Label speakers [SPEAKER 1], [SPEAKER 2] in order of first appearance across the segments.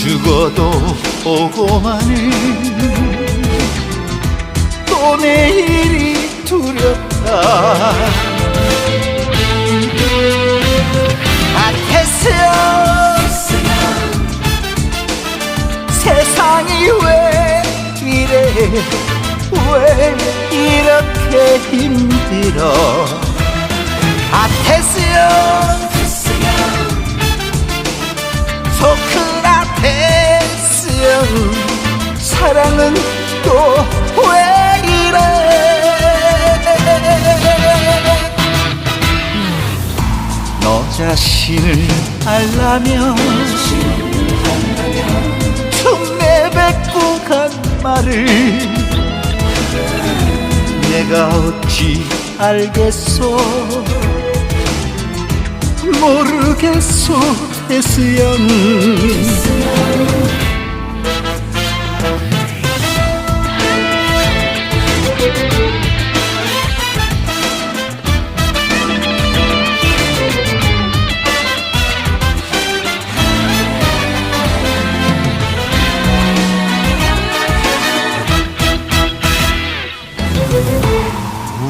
[SPEAKER 1] 죽어도 오고만은 또 내일이 두렵다. 같았어요 세상이 왜 이래? 왜 이렇게 힘들어 자신을 알라면 좀 내뱉고 간 말을 내가 어찌 알겠소? 모르겠소 태수연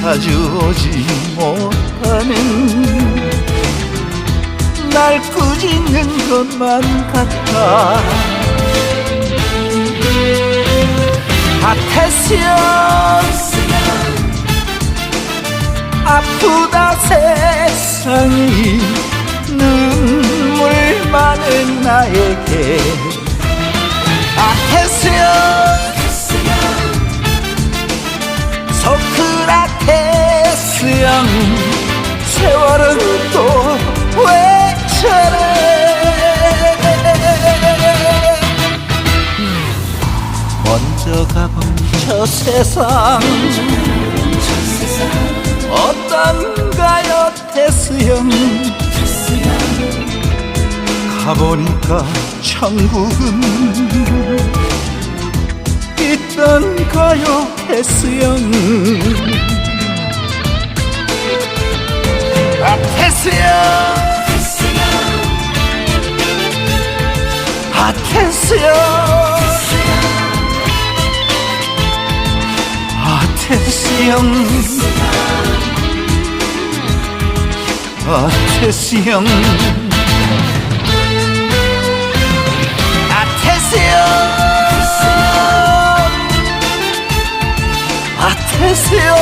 [SPEAKER 1] 자주 오지 못하는 날 꾸짖는 것만 같아. 아테시오 아프다 세상이 눈물 많은 나에게. 아테시오 세상 어떤가요 형 가보니까 천국은 있던가요 테스형 아 테스형 아 테스형 테스형. 아 테스형. 아 테스형. 아테스요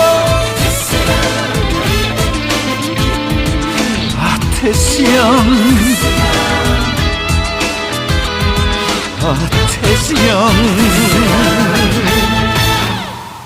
[SPEAKER 1] 아테스형. 아테스형